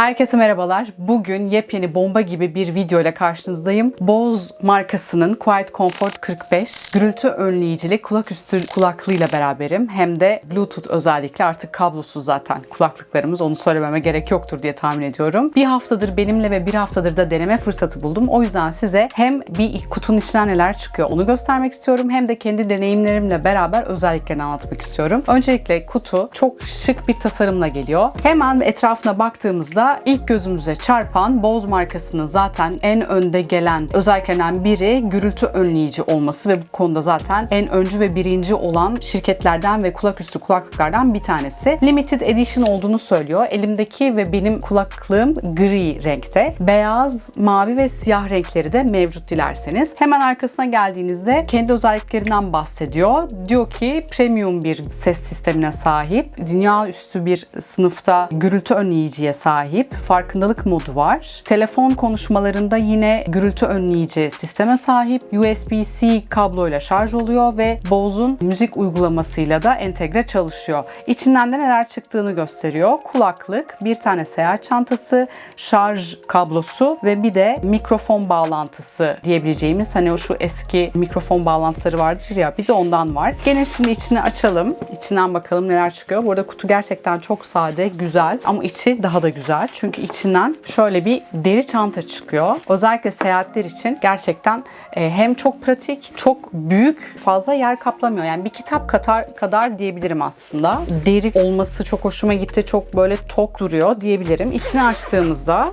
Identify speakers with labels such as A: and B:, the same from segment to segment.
A: Herkese merhabalar. Bugün yepyeni bomba gibi bir video ile karşınızdayım. Bose markasının Quiet Comfort 45 gürültü önleyicili kulaküstü kulaklığıyla beraberim. Hem de Bluetooth özellikle artık kablosuz zaten kulaklıklarımız. Onu söylememe gerek yoktur diye tahmin ediyorum. Bir haftadır benimle ve bir haftadır da deneme fırsatı buldum. O yüzden size hem bir kutunun içinden neler çıkıyor onu göstermek istiyorum. Hem de kendi deneyimlerimle beraber özelliklerini anlatmak istiyorum. Öncelikle kutu çok şık bir tasarımla geliyor. Hemen etrafına baktığımızda ilk gözümüze çarpan Bose markasının zaten en önde gelen özelliklerinden biri gürültü önleyici olması ve bu konuda zaten en öncü ve birinci olan şirketlerden ve kulaküstü kulaklıklardan bir tanesi. Limited Edition olduğunu söylüyor. Elimdeki ve benim kulaklığım gri renkte. Beyaz, mavi ve siyah renkleri de mevcut dilerseniz. Hemen arkasına geldiğinizde kendi özelliklerinden bahsediyor. Diyor ki premium bir ses sistemine sahip, dünya üstü bir sınıfta gürültü önleyiciye sahip, farkındalık modu var. Telefon konuşmalarında yine gürültü önleyici sisteme sahip, USB-C kabloyla şarj oluyor ve Bose'un müzik uygulamasıyla da entegre çalışıyor. İçinden de neler çıktığını gösteriyor. Kulaklık, bir tane seyahat çantası, şarj kablosu ve bir de mikrofon bağlantısı diyebileceğimiz hani o şu eski mikrofon bağlantıları vardır ya bir de ondan var. Gene şimdi içini açalım. İçinden bakalım neler çıkıyor. Bu arada kutu gerçekten çok sade, güzel ama içi daha da güzel. Çünkü içinden şöyle bir deri çanta çıkıyor. Özellikle seyahatler için gerçekten e, hem çok pratik, çok büyük, fazla yer kaplamıyor. Yani bir kitap kadar, kadar diyebilirim aslında. Deri olması çok hoşuma gitti. Çok böyle tok duruyor diyebilirim. İçini açtığımızda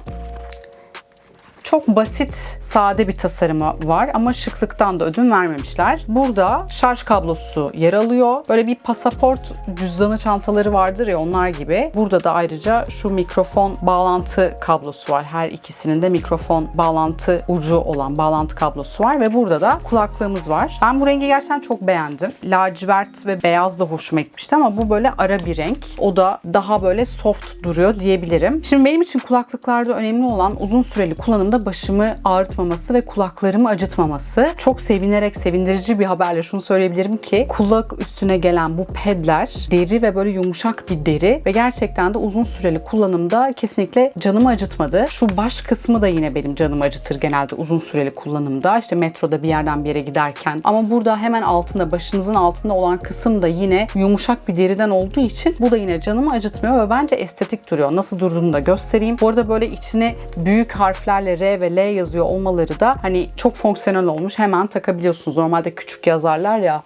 A: çok basit, sade bir tasarımı var ama şıklıktan da ödün vermemişler. Burada şarj kablosu yer alıyor. Böyle bir pasaport cüzdanı çantaları vardır ya onlar gibi. Burada da ayrıca şu mikrofon bağlantı kablosu var. Her ikisinin de mikrofon bağlantı ucu olan bağlantı kablosu var ve burada da kulaklığımız var. Ben bu rengi gerçekten çok beğendim. Lacivert ve beyaz da hoşuma gitmişti ama bu böyle ara bir renk. O da daha böyle soft duruyor diyebilirim. Şimdi benim için kulaklıklarda önemli olan uzun süreli kullanımda başımı ağrıtmaması ve kulaklarımı acıtmaması. Çok sevinerek sevindirici bir haberle şunu söyleyebilirim ki kulak üstüne gelen bu pedler deri ve böyle yumuşak bir deri ve gerçekten de uzun süreli kullanımda kesinlikle canımı acıtmadı. Şu baş kısmı da yine benim canımı acıtır genelde uzun süreli kullanımda. İşte metroda bir yerden bir yere giderken. Ama burada hemen altında başınızın altında olan kısım da yine yumuşak bir deriden olduğu için bu da yine canımı acıtmıyor ve bence estetik duruyor. Nasıl durduğunu da göstereyim. Bu arada böyle içine büyük harflerle R ve L yazıyor olmaları da hani çok fonksiyonel olmuş. Hemen takabiliyorsunuz. Normalde küçük yazarlar ya.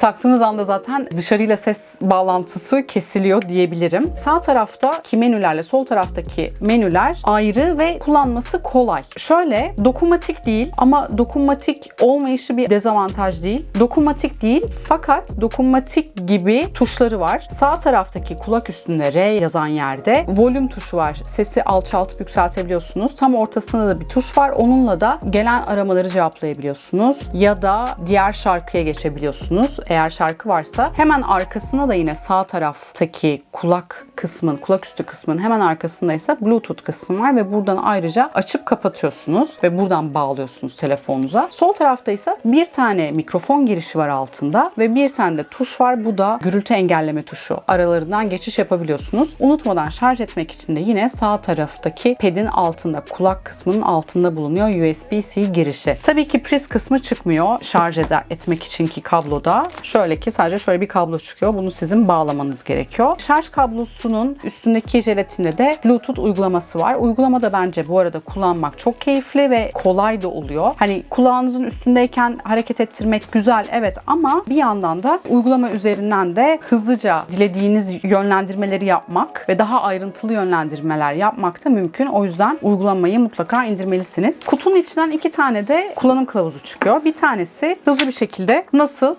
A: Taktığınız anda zaten dışarıyla ses bağlantısı kesiliyor diyebilirim. Sağ taraftaki menülerle sol taraftaki menüler ayrı ve kullanması kolay. Şöyle dokunmatik değil ama dokunmatik olmayışı bir dezavantaj değil. Dokunmatik değil fakat dokunmatik gibi tuşları var. Sağ taraftaki kulak üstünde R yazan yerde volüm tuşu var. Sesi alçaltıp yükseltebiliyorsunuz. Tam ortasında da bir tuş var. Onunla da gelen aramaları cevaplayabiliyorsunuz. Ya da diğer şarkıya geçebiliyorsunuz eğer şarkı varsa hemen arkasına da yine sağ taraftaki kulak kısmın, kulak üstü kısmın hemen arkasında ise Bluetooth kısmı var ve buradan ayrıca açıp kapatıyorsunuz ve buradan bağlıyorsunuz telefonunuza. Sol tarafta ise bir tane mikrofon girişi var altında ve bir tane de tuş var. Bu da gürültü engelleme tuşu. Aralarından geçiş yapabiliyorsunuz. Unutmadan şarj etmek için de yine sağ taraftaki pedin altında, kulak kısmının altında bulunuyor USB-C girişi. Tabii ki priz kısmı çıkmıyor şarj eder, etmek içinki kabloda. Şöyle ki sadece şöyle bir kablo çıkıyor. Bunu sizin bağlamanız gerekiyor. Şarj kablosunun üstündeki jelatinde de Bluetooth uygulaması var. Uygulama da bence bu arada kullanmak çok keyifli ve kolay da oluyor. Hani kulağınızın üstündeyken hareket ettirmek güzel evet ama bir yandan da uygulama üzerinden de hızlıca dilediğiniz yönlendirmeleri yapmak ve daha ayrıntılı yönlendirmeler yapmak da mümkün. O yüzden uygulamayı mutlaka indirmelisiniz. Kutunun içinden iki tane de kullanım kılavuzu çıkıyor. Bir tanesi hızlı bir şekilde nasıl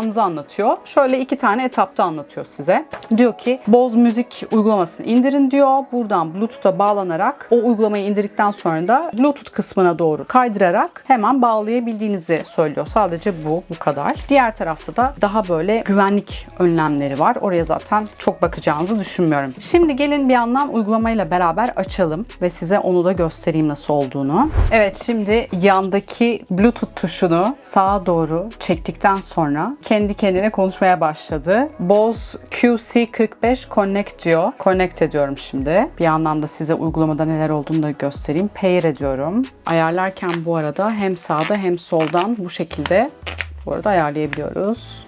A: başlayacağınızı anlatıyor. Şöyle iki tane etapta anlatıyor size. Diyor ki Bose Müzik uygulamasını indirin diyor. Buradan Bluetooth'a bağlanarak o uygulamayı indirdikten sonra da Bluetooth kısmına doğru kaydırarak hemen bağlayabildiğinizi söylüyor. Sadece bu, bu kadar. Diğer tarafta da daha böyle güvenlik önlemleri var. Oraya zaten çok bakacağınızı düşünmüyorum. Şimdi gelin bir yandan uygulamayla beraber açalım ve size onu da göstereyim nasıl olduğunu. Evet şimdi yandaki Bluetooth tuşunu sağa doğru çektikten sonra kendi kendine konuşmaya başladı. Bose QC45 Connect diyor. Connect ediyorum şimdi. Bir yandan da size uygulamada neler olduğunu da göstereyim. Pair ediyorum. Ayarlarken bu arada hem sağda hem soldan bu şekilde bu arada ayarlayabiliyoruz.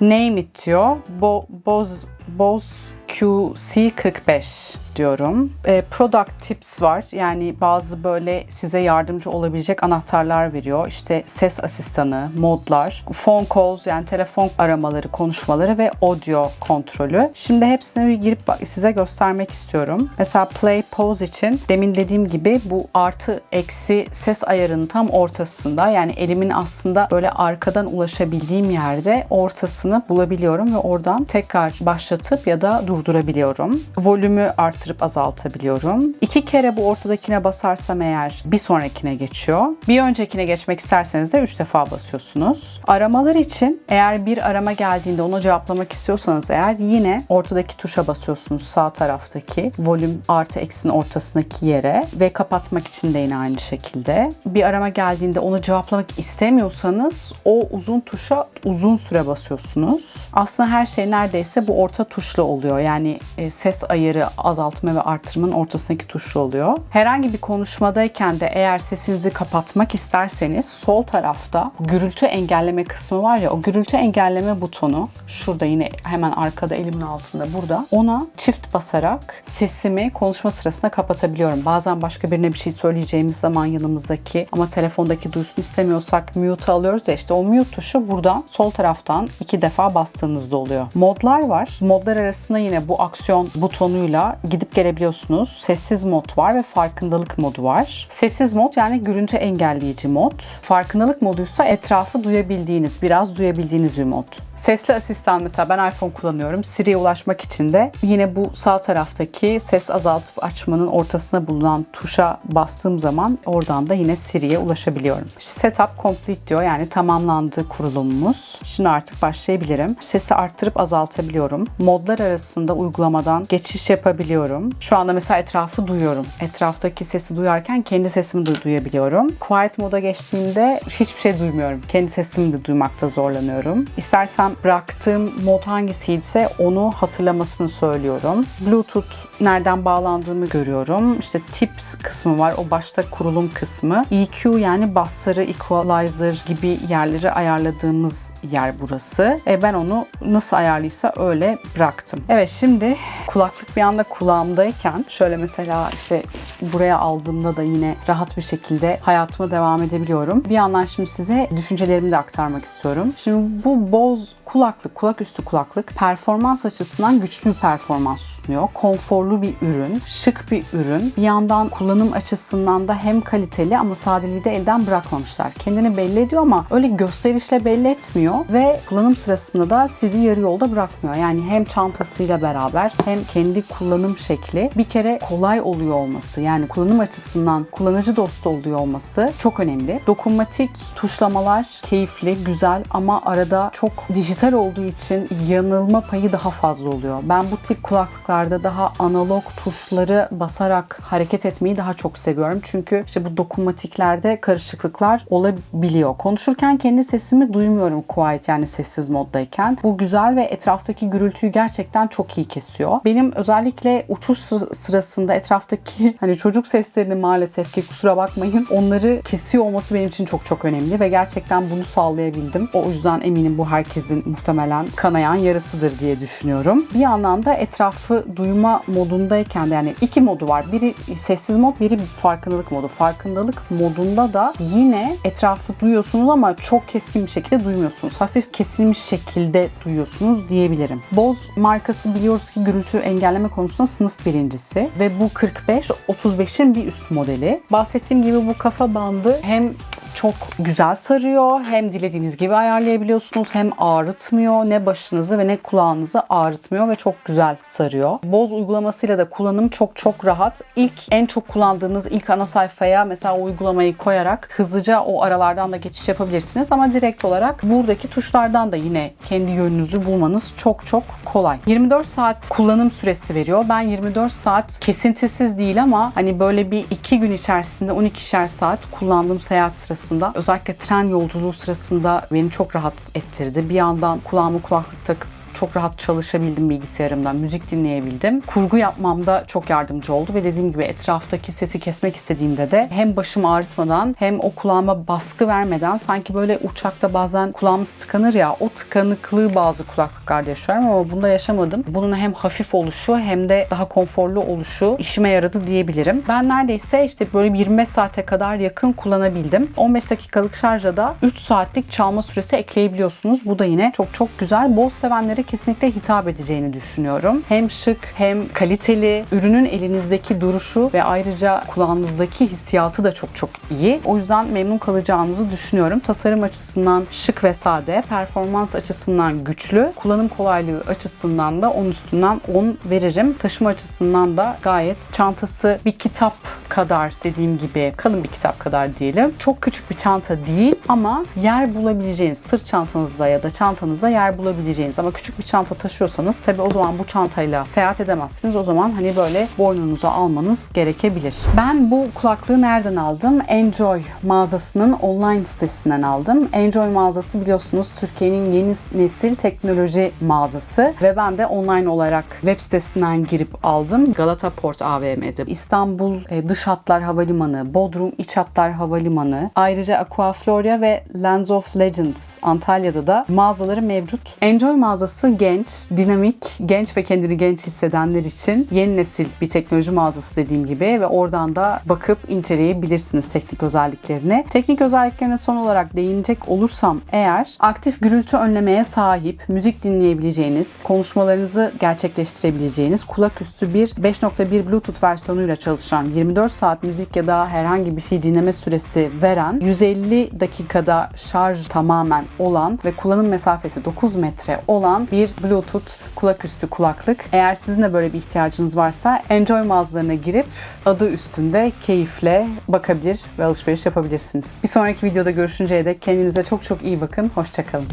A: Name it diyor. Bo Bose, Bose QC45 diyorum. E, product tips var. Yani bazı böyle size yardımcı olabilecek anahtarlar veriyor. İşte ses asistanı, modlar, phone calls yani telefon aramaları, konuşmaları ve audio kontrolü. Şimdi hepsine bir girip size göstermek istiyorum. Mesela play pause için demin dediğim gibi bu artı eksi ses ayarının tam ortasında yani elimin aslında böyle arkadan ulaşabildiğim yerde ortasını bulabiliyorum ve oradan tekrar başlatıp ya da durdurabiliyorum. Volümü artırıp azaltabiliyorum. İki kere bu ortadakine basarsam eğer bir sonrakine geçiyor. Bir öncekine geçmek isterseniz de üç defa basıyorsunuz. Aramalar için eğer bir arama geldiğinde onu cevaplamak istiyorsanız eğer yine ortadaki tuşa basıyorsunuz sağ taraftaki volüm artı eksinin ortasındaki yere ve kapatmak için de yine aynı şekilde. Bir arama geldiğinde onu cevaplamak istemiyorsanız o uzun tuşa uzun süre basıyorsunuz. Aslında her şey neredeyse bu orta tuşla oluyor. Yani e, ses ayarı azaltma ve artırmanın ortasındaki tuşlu oluyor. Herhangi bir konuşmadayken de eğer sesinizi kapatmak isterseniz sol tarafta gürültü engelleme kısmı var ya o gürültü engelleme butonu şurada yine hemen arkada elimin altında burada. Ona çift basarak sesimi konuşma sırasında kapatabiliyorum. Bazen başka birine bir şey söyleyeceğimiz zaman yanımızdaki ama telefondaki duysun istemiyorsak mute alıyoruz ya işte o mute tuşu buradan sol taraftan iki defa bastığınızda oluyor. Modlar var. Modlar arasında yine bu aksiyon butonuyla gidip gelebiliyorsunuz. Sessiz mod var ve farkındalık modu var. Sessiz mod yani gürültü engelleyici mod. Farkındalık moduysa etrafı duyabildiğiniz, biraz duyabildiğiniz bir mod. Sesli asistan mesela ben iPhone kullanıyorum. Siri'ye ulaşmak için de yine bu sağ taraftaki ses azaltıp açmanın ortasına bulunan tuşa bastığım zaman oradan da yine Siri'ye ulaşabiliyorum. Setup complete diyor yani tamamlandı kurulumumuz. Şimdi artık başlayabilirim. Sesi arttırıp azaltabiliyorum. Modlar arasında uygulamadan geçiş yapabiliyorum. Şu anda mesela etrafı duyuyorum. Etraftaki sesi duyarken kendi sesimi de duyabiliyorum. Quiet moda geçtiğimde hiçbir şey duymuyorum. Kendi sesimi de duymakta zorlanıyorum. İstersen bıraktığım mod hangisiyse onu hatırlamasını söylüyorum. Bluetooth nereden bağlandığımı görüyorum. İşte tips kısmı var. O başta kurulum kısmı. EQ yani bassları, equalizer gibi yerleri ayarladığımız yer burası. E ben onu nasıl ayarlıysa öyle bıraktım. Evet şimdi kulaklık bir anda kulağımdayken şöyle mesela işte buraya aldığımda da yine rahat bir şekilde hayatıma devam edebiliyorum. Bir yandan şimdi size düşüncelerimi de aktarmak istiyorum. Şimdi bu Bose kulaklık, kulak üstü kulaklık performans açısından güçlü bir performans sunuyor. Konforlu bir ürün, şık bir ürün. Bir yandan kullanım açısından da hem kaliteli ama sadeliği de elden bırakmamışlar. Kendini belli ediyor ama öyle gösterişle belli etmiyor ve kullanım sırasında da sizi yarı yolda bırakmıyor. Yani hem çantasıyla beraber hem kendi kullanım şekli bir kere kolay oluyor olması yani kullanım açısından kullanıcı dostu oluyor olması çok önemli. Dokunmatik tuşlamalar keyifli, güzel ama arada çok dijital olduğu için yanılma payı daha fazla oluyor. Ben bu tip kulaklıklarda daha analog tuşları basarak hareket etmeyi daha çok seviyorum. Çünkü işte bu dokunmatiklerde karışıklıklar olabiliyor. Konuşurken kendi sesimi duymuyorum quiet yani sessiz moddayken. Bu güzel ve etraftaki gürültüyü gerçekten çok iyi kesiyor. Benim özellikle uçuş sırasında etraftaki hani çocuk seslerini maalesef ki kusura bakmayın onları kesiyor olması benim için çok çok önemli ve gerçekten bunu sağlayabildim. O yüzden eminim bu herkesin muhtemelen kanayan yarısıdır diye düşünüyorum. Bir yandan da etrafı duyma modundayken de yani iki modu var. Biri sessiz mod, biri farkındalık modu. Farkındalık modunda da yine etrafı duyuyorsunuz ama çok keskin bir şekilde duymuyorsunuz. Hafif kesilmiş şekilde duyuyorsunuz diyebilirim. Bose markası biliyoruz ki gürültü engelleme konusunda sınıf birincisi ve bu 45 35'in bir üst modeli. Bahsettiğim gibi bu kafa bandı hem çok güzel sarıyor. Hem dilediğiniz gibi ayarlayabiliyorsunuz. Hem ağrıtmıyor. Ne başınızı ve ne kulağınızı ağrıtmıyor ve çok güzel sarıyor. Boz uygulamasıyla da kullanım çok çok rahat. İlk en çok kullandığınız ilk ana sayfaya mesela uygulamayı koyarak hızlıca o aralardan da geçiş yapabilirsiniz. Ama direkt olarak buradaki tuşlardan da yine kendi yönünüzü bulmanız çok çok kolay. 24 saat kullanım süresi veriyor. Ben 24 saat kesintisiz değil ama hani böyle bir iki gün içerisinde 12'şer saat kullandığım seyahat sırasında sırasında özellikle tren yolculuğu sırasında beni çok rahat ettirdi. Bir yandan kulağımı kulaklık takıp çok rahat çalışabildim bilgisayarımdan, müzik dinleyebildim. Kurgu yapmamda çok yardımcı oldu ve dediğim gibi etraftaki sesi kesmek istediğimde de hem başımı ağrıtmadan hem o kulağıma baskı vermeden sanki böyle uçakta bazen kulağımız tıkanır ya o tıkanıklığı bazı kulaklıklarda yaşıyorum ama bunda yaşamadım. Bunun hem hafif oluşu hem de daha konforlu oluşu işime yaradı diyebilirim. Ben neredeyse işte böyle 25 saate kadar yakın kullanabildim. 15 dakikalık şarja da 3 saatlik çalma süresi ekleyebiliyorsunuz. Bu da yine çok çok güzel. Boz sevenlere kesinlikle hitap edeceğini düşünüyorum. Hem şık hem kaliteli. Ürünün elinizdeki duruşu ve ayrıca kulağınızdaki hissiyatı da çok çok iyi. O yüzden memnun kalacağınızı düşünüyorum. Tasarım açısından şık ve sade, performans açısından güçlü, kullanım kolaylığı açısından da 10 üstünden 10 veririm. Taşıma açısından da gayet çantası bir kitap kadar dediğim gibi kalın bir kitap kadar diyelim. Çok küçük bir çanta değil ama yer bulabileceğiniz sırt çantanızda ya da çantanızda yer bulabileceğiniz ama küçük bir çanta taşıyorsanız tabii o zaman bu çantayla seyahat edemezsiniz. O zaman hani böyle boynunuza almanız gerekebilir. Ben bu kulaklığı nereden aldım? Enjoy mağazasının online sitesinden aldım. Enjoy mağazası biliyorsunuz Türkiye'nin yeni nesil teknoloji mağazası ve ben de online olarak web sitesinden girip aldım. Galata Port AVM'de. İstanbul e, Dış Hatlar Havalimanı, Bodrum İç Hatlar Havalimanı, ayrıca Aquafloria ve Lands of Legends Antalya'da da mağazaları mevcut. Enjoy mağazası genç, dinamik, genç ve kendini genç hissedenler için yeni nesil bir teknoloji mağazası dediğim gibi ve oradan da bakıp inceleyebilirsiniz teknik özelliklerini. Teknik özelliklerine son olarak değinecek olursam eğer aktif gürültü önlemeye sahip, müzik dinleyebileceğiniz, konuşmalarınızı gerçekleştirebileceğiniz kulaküstü bir 5.1 Bluetooth versiyonuyla çalışan 24 saat müzik ya da herhangi bir şey dinleme süresi veren 150 dakikada şarj tamamen olan ve kullanım mesafesi 9 metre olan bir Bluetooth kulaküstü kulaklık. Eğer sizin de böyle bir ihtiyacınız varsa Enjoy mağazalarına girip adı üstünde keyifle bakabilir ve alışveriş yapabilirsiniz. Bir sonraki videoda görüşünceye dek kendinize çok çok iyi bakın. Hoşçakalın.